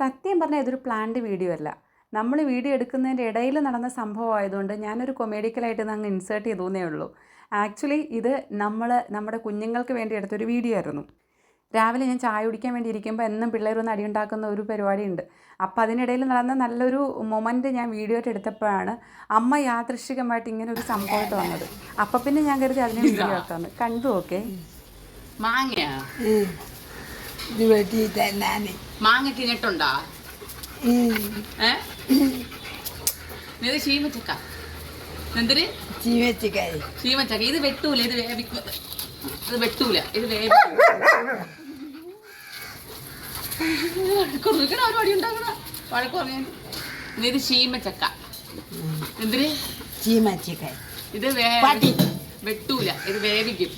സത്യം പറഞ്ഞാൽ ഇതൊരു പ്ലാൻഡ് വീഡിയോ അല്ല. നമ്മൾ വീഡിയോ എടുക്കുന്നതിന്റെ ഇടയിൽ നടന്ന സംഭവം ആയതുകൊണ്ട് ഞാനൊരു കൊമേഡിക്കലായിട്ട് ഇത് അങ്ങ് ഇൻസേർട്ട് ചെയ്തേ ഉള്ളൂ. ആക്ച്വലി ഇത് നമ്മൾ നമ്മുടെ കുഞ്ഞുങ്ങൾക്ക് വേണ്ടി എടുത്തൊരു വീഡിയോ ആയിരുന്നു. രാവിലെ ഞാൻ ചായ കുടിക്കാൻ വേണ്ടി ഇരിക്കുമ്പോൾ എന്നും പിള്ളേരൊന്ന് അടിയുണ്ടാക്കുന്ന ഒരു പരിപാടി ഉണ്ട് അപ്പോൾ അതിനിടയിൽ നടന്ന നല്ലൊരു മൊമെന്റ് ഞാൻ വീഡിയോ ആയിട്ട് എടുത്തപ്പോഴാണ് അമ്മ യാദൃശികമായിട്ട് ഇങ്ങനെ ഒരു സംഭവമായിട്ട് വന്നത്. അപ്പം പിന്നെ ഞാൻ കരുതി അതിനെ വീഡിയോ ആക്കാമെന്ന് കണ്ടു ഓക്കെ മാങ്ങയാ? ഇത് വെട്ടി തന്നാണ് മാങ്ങ തിന്നിട്ടുണ്ടോ? ഏ? ഇത് ശീമച്ചക്ക എന്തിന്? ചീവച്ചിക്കായി ചീമച്ചക്ക. ഇത് വെട്ടൂല. ഇത് വേവിക്കുന്നത് ഇത് വെട്ടൂല. ഇത് വേവിക്കണം വഴക്കുറങ്ങിക്കണ ഒരു അടി ഉണ്ടാക്കണ. വഴക്ക് പറഞ്ഞു ഇത് ചീമച്ചക്ക. എന്തിന്? ചീമച്ചിക്കായി. ഇത് വേവി. വെട്ടൂല. ഇത് വേവിക്കും.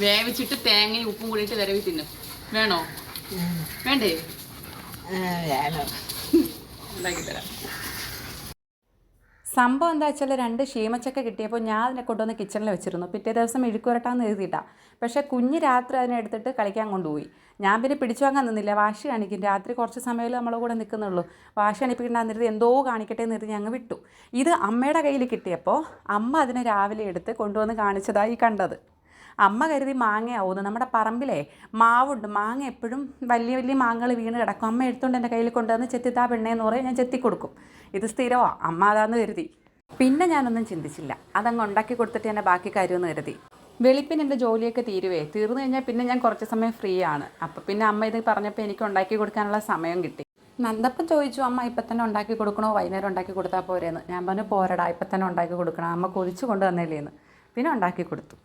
വേവിച്ചിട്ട് തേങ്ങയും ഉപ്പും കൂടിയിട്ട് വിരവി തിന്നും. വേണോ? വേണ്ടേ? വേണം. ഉണ്ടാക്കി തരാം സംഭവം എന്താ വെച്ചാൽ രണ്ട് ഷീമച്ചക്ക കിട്ടിയപ്പോൾ ഞാൻ അതിനെ കൊണ്ടുവന്ന് കിച്ചണിൽ വെച്ചിരുന്നു. പിറ്റേ ദിവസം ഇഴുക്കുരട്ടാന്ന് എഴുതിയിട്ടാ പക്ഷേ കുഞ്ഞ് രാത്രി അതിനെ എടുത്തിട്ട് കളിക്കാൻ കൊണ്ടുപോയി. ഞാൻ പിന്നെ പിടിച്ചു വാങ്ങാൻ നിന്നില്ല. വാശി കാണിക്കും. രാത്രി കുറച്ച് സമയമേ നമ്മളെ കൂടെ നിൽക്കുന്നുള്ളൂ. വാശി കാണിപ്പിക്കണ്ടെന്നിരുന്ന് എന്തോ കാണിക്കട്ടെ എന്ന് കരുതി ഞങ്ങൾ വിട്ടു. ഇത് അമ്മയുടെ കയ്യിൽ കിട്ടിയപ്പോൾ അമ്മ അതിനെ രാവിലെ എടുത്ത് കൊണ്ടുവന്ന് കാണിച്ചതായി കണ്ടത്. അമ്മ കരുതി മാങ്ങയാവുന്നു. നമ്മുടെ പറമ്പിലെ മാവുണ്ട്. മാങ്ങ എപ്പോഴും വലിയ വലിയ മാങ്ങകൾ വീണ് കിടക്കും. അമ്മ എടുത്തുകൊണ്ട് എന്റെ കയ്യിൽ കൊണ്ടുവന്ന് ചെത്തിത്താ പെണ്ണേന്ന് പറയും ഞാൻ ചെത്തി കൊടുക്കും. ഇത് സ്ഥിരമാണ് അമ്മ അതാന്ന് കരുതി. പിന്നെ ഞാനൊന്നും ചിന്തിച്ചില്ല. അതങ്ങ് ഉണ്ടാക്കി കൊടുത്തിട്ട് എന്റെ ബാക്കി കാര്യമെന്ന് കരുതി. വെളുപ്പിന് എന്റെ ജോലിയൊക്കെ തീരുവേ. തീർന്നു കഴിഞ്ഞാൽ പിന്നെ ഞാൻ കുറച്ച് സമയം ഫ്രീ ആണ്. അപ്പോൾ പിന്നെ അമ്മ ഇത് പറഞ്ഞപ്പോൾ എനിക്ക് ഉണ്ടാക്കി കൊടുക്കാനുള്ള സമയം കിട്ടി. നന്ദപ്പം ചോദിച്ചു അമ്മ ഇപ്പം തന്നെ ഉണ്ടാക്കി കൊടുക്കണോ? വൈകുന്നേരം ഉണ്ടാക്കി കൊടുത്താൽ പോരെന്ന്. ഞാൻ പറഞ്ഞു പോരടാ ഇപ്പം തന്നെ ഉണ്ടാക്കി കൊടുക്കണം. അമ്മ കൊതിച്ചു കൊണ്ട് പിന്നെ ഉണ്ടാക്കി കൊടുത്തു.